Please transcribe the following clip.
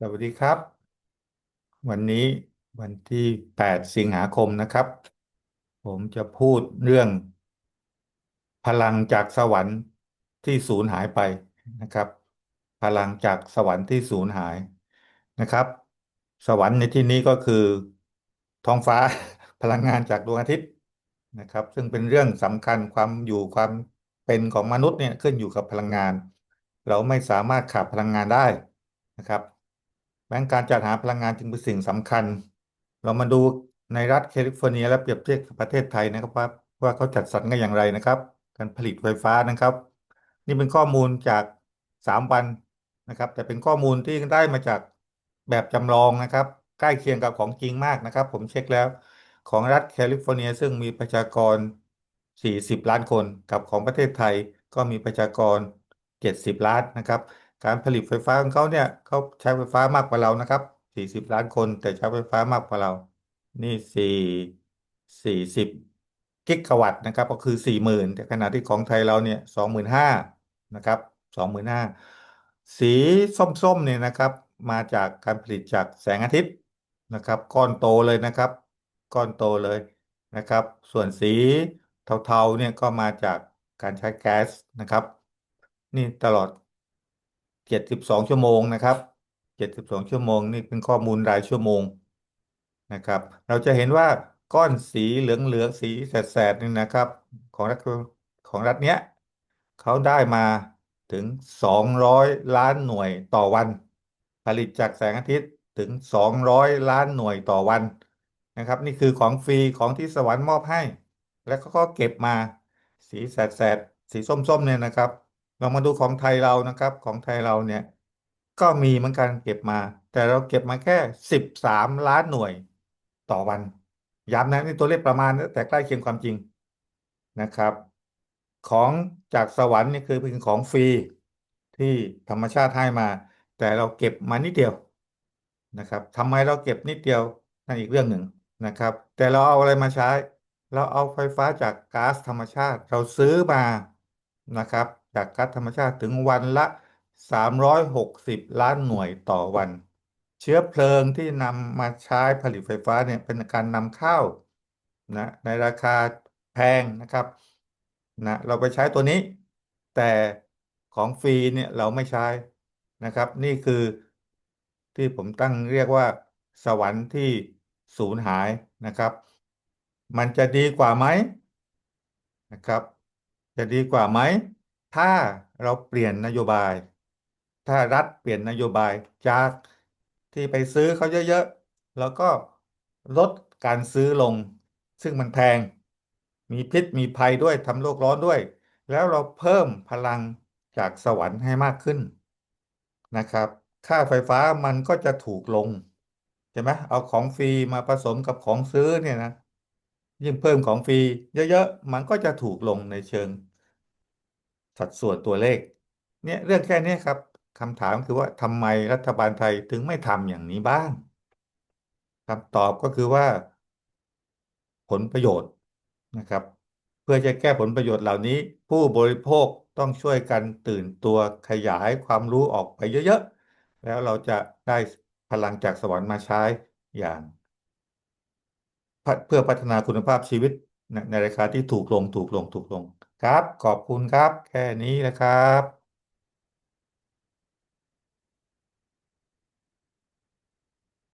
สวัสดีครับ วันนี้วันที่ 8 สิงหาคมนะครับ ผมจะพูดเรื่อง พลังจากสวรรค์ที่สูญหายไปนะครับ พลังจากสวรรค์ที่สูญหายนะครับ สวรรค์ในที่นี้ก็คือ ท้องฟ้าพลังงานจากดวงอาทิตย์นะครับ ซึ่งเป็นเรื่องสำคัญความอยู่ความเป็นของมนุษย์เนี่ยขึ้นอยู่กับพลังงาน เราไม่สามารถขาดพลังงานได้นะครับ ดังนั้การจัดหาพลังงานจึงเป็นสิ่งสำคัญ เรามาดูในรัฐแคลิฟอร์เนีย และเปรียบเทียบกับประเทศไทยนะครับว่าว่าเขาจัดสรรกันอย่างไรนะครับ การผลิตไฟฟ้านะครับ นี่เป็นข้อมูลจาก 3 วันนะครับ แต่เป็นข้อมูลที่ได้มาจากแบบจำลองนะครับ ใกล้เคียงกับของจริงมากนะครับ ผมเช็คแล้วของรัฐแคลิฟอร์เนีย ซึ่งมีประชากร 40 ล้านคนกับของประเทศไทยก็มีประชากร 70 ล้านนะครับ การผลิตไฟฟ้าของเขาเนี่ยเขาใช้ไฟฟ้ามากกว่าเรานะครับ40ล้านคน แต่ใช้ไฟฟ้ามากกว่าเรา นี่4 40กิกะวัตต์นะครับ ก็คือ40,000แต่ขณะที่ของไทยเราเนี่ย25,000นห้านะครับ25,000สีส้มๆเนี่ยนะครับ มาจากการผลิตจากแสงอาทิตย์นะครับ ก้อนโตเลยนะครับ ก้อนโตเลยนะครับ ส่วนสีเทาๆเนี่ยก็มาจากการใช้แก๊สนะครับ นี่ตลอด 72ชั่วโมงนะครับ72ชั่วโมงนี่เป็นข้อมูลรายชั่วโมงนะครับ เราจะเห็นว่าก้อนสีเหลืองๆสีแสดๆนี่นะครับ ของรัฐของรัฐเนี้ยเขาได้มาถึง 200 ล้านหน่วยต่อวัน ผลิตจากแสงอาทิตย์ถึง 200 ล้านหน่วยต่อวันนะครับ นี่คือของฟรีของที่สวรรค์มอบให้ แล้วก็เก็บมาสีแสดๆสีส้มๆเนี่ยนะครับ เรามาดูของไทยเรานะครับ ของไทยเราเนี่ย ก็มีเหมือนกันเก็บมา แต่เราเก็บมาแค่13ล้านหน่วยต่อวันย้ำนะนี่ตัวเลขประมาณแต่ใกล้เคียงความจริงนะครับ ของจากสวรรค์นี่คือเป็นของฟรีที่ธรรมชาติให้มา แต่เราเก็บมานิดเดียวนะครับทำไมเราเก็บนิดเดียวนั่นอีกเรื่องหนึ่งนะครับ แต่เราเอาอะไรมาใช้ เราเอาไฟฟ้าจากก๊าซธรรมชาติ เราซื้อมานะครับ จากก๊าซธรรมชาติถึงวันละ 360 ล้านหน่วยต่อวัน เชื้อเพลิงที่นำมาใช้ผลิตไฟฟ้าเนี่ยเป็นการนำเข้านะในราคาแพงนะครับนะเราไปใช้ตัวนี้ แต่ของฟรีเนี่ยเราไม่ใช้นะครับ นี่คือที่ผมตั้งเรียกว่าสวรรค์ที่สูญหายนะครับ มันจะดีกว่าไหมนะครับ จะดีกว่าไหม ถ้าเราเปลี่ยนนโยบาย ถ้ารัฐเปลี่ยนนโยบายจากที่ไปซื้อเขาเยอะๆ แล้วก็ลดการซื้อลง ซึ่งมันแพง มีพิษมีภัยด้วยทำโลกร้อนด้วย แล้วเราเพิ่มพลังจากสวรรค์ให้มากขึ้นนะครับ ค่าไฟฟ้ามันก็จะถูกลงใช่ไหมเอาของฟรีมาผสมกับของซื้อเนี่ยนะยิ่งเพิ่มของฟรีเยอะๆ มันก็จะถูกลงในเชิง สัดส่วนตัวเลข เนี่ยเรื่องแค่นี้ครับคำถามคือว่าทำไมรัฐบาลไทยถึงไม่ทำอย่างนี้บ้างคำตอบก็คือว่า ผลประโยชน์นะครับ เพื่อจะแก้ผลประโยชน์เหล่านี้ ผู้บริโภคต้องช่วยกันตื่นตัวขยายความรู้ออกไปเยอะๆ แล้วเราจะได้พลังจากสวรรค์มาใช้อย่างเพื่อพัฒนาคุณภาพชีวิตในราคาที่ถูกลงถูกลงถูกลง ครับ ขอบคุณครับ แค่นี้นะครับ